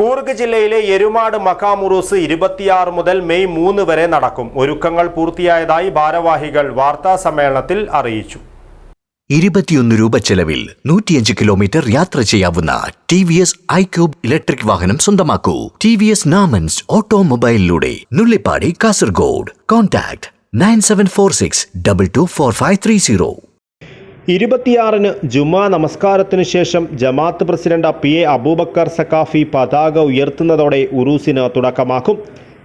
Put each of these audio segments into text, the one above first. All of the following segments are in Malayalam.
കൂർഗ് ജില്ലയിലെ എരുമാട് മക്കാമുറൂസ് ഇരുപത്തിയാറ് മുതൽ മെയ് മൂന്ന് വരെ നടക്കും. ഒരുക്കങ്ങൾ പൂർത്തിയായതായി ഭാരവാഹികൾ വാർത്താ സമ്മേളനത്തിൽ അറിയിച്ചു. ഇരുപത്തിയൊന്ന് രൂപ ചെലവിൽ നൂറ്റിയഞ്ച് കിലോമീറ്റർ യാത്ര ചെയ്യാവുന്ന T V S iQube electric വാഹനം സ്വന്തമാക്കൂ. T V S നാമൻസ് ഓട്ടോമൊബൈലിലൂടെ Nullippady Kasaragod. Contact nine seven four six double two four five three zero. ഇരുപത്തിയാറിന് ജുമാ നമസ്കാരത്തിനു ശേഷം Jamaat president P A Abubakar Saqafi പതാക ഉയർത്തുന്നതോടെ ഉറൂസിന് തുടക്കമാക്കും.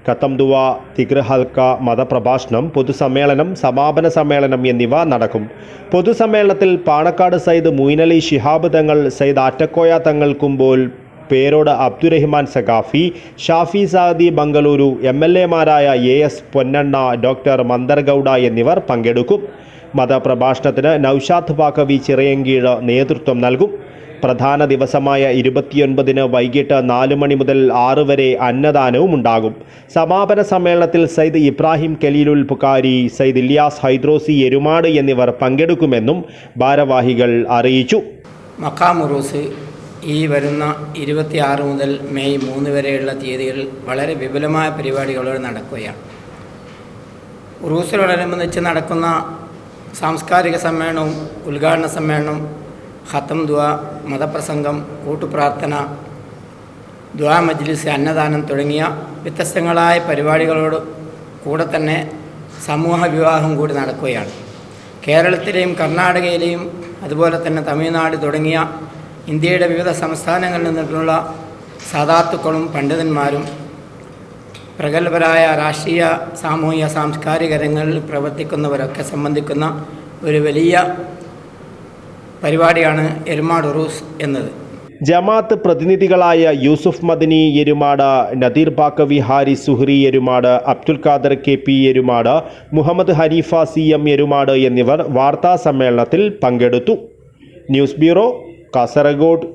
ഖത്തം ദുവ തിഗ്ര ഹൽക്ക മതപ്രഭാഷണം പൊതുസമ്മേളനം സമാപന സമ്മേളനം എന്നിവ നടക്കും. പൊതുസമ്മേളനത്തിൽ പാണക്കാട് സയ്യിദ് മൊയ്നലി ശിഹാബ് തങ്ങൾ സയ്യിദ് ആറ്റക്കോയ തങ്ങൾ കുമ്പോൾ പേരോട് Abdurahiman Saqafi Shafi Saadi Bengaluru M L എമാരായ A S Ponnanna doctor Mandargowda എന്നിവർ പങ്കെടുക്കും. മതപ്രഭാഷണത്തിന് നൌഷാദ് ഭാഗവി ചിറയങ്കീഴ് നേതൃത്വം നൽകും. പ്രധാന ദിവസമായ ഇരുപത്തിയൊൻപതിന് വൈകിട്ട് നാല് മണി മുതൽ ആറ് വരെ അന്നദാനവും ഉണ്ടാകും. സമാപന സമ്മേളനത്തിൽ സയ്യിദ് ഇബ്രാഹിം കലീലുൽ പുക്കാരി സയ്യിദ് ഇല്യാസ് ഹൈദ്രോസി എരുമാട് എന്നിവർ പങ്കെടുക്കുമെന്നും ഭാരവാഹികൾ അറിയിച്ചു. മക്കാം ഉറൂസ് ഈ വരുന്ന ഇരുപത്തിയാറ് മുതൽ മെയ് മൂന്ന് വരെയുള്ള തീയതികളിൽ വളരെ വിപുലമായ പരിപാടികളോട് നടക്കുകയാണ്. ഉറൂസിനോടനുബന്ധിച്ച് നടക്കുന്ന സാംസ്കാരിക സമ്മേളനവും ഉദ്ഘാടന സമ്മേളനം ഹത്തം ദ്വ മതപ്രസംഗം കൂട്ടുപ്രാർത്ഥന ദ്വാ മജ്ലിസ് അന്നദാനം തുടങ്ങിയ വ്യത്യസ്തങ്ങളായ പരിപാടികളോട് കൂടെ തന്നെ സമൂഹ വിവാഹം കൂടി നടക്കുകയാണ്. കേരളത്തിലെയും കർണാടകയിലെയും അതുപോലെ തന്നെ തമിഴ്നാട് തുടങ്ങിയ ഇന്ത്യയുടെ വിവിധ സംസ്ഥാനങ്ങളിൽ നിന്നിട്ടുള്ള സാധാത്തുക്കളും പണ്ഡിതന്മാരും പ്രഗത്ഭരായ രാഷ്ട്രീയ സാമൂഹിക സാംസ്കാരിക രംഗങ്ങളിൽ പ്രവർത്തിക്കുന്നവരൊക്കെ സംബന്ധിക്കുന്ന ഒരു വലിയ പരിപാടിയാണ് എരുമാട് ഉറൂസ് എന്നത്. ജമാഅത്ത് പ്രതിനിധികളായ Yusuf Madani Erumad Nadeer Baqavi Hari Zuhri Erumad Abdul Khader K P Erumad Muhammad Haneefa C M Erumad എന്നിവർ വാർത്താ സമ്മേളനത്തിൽ പങ്കെടുത്തു. News bureau Kasaragod.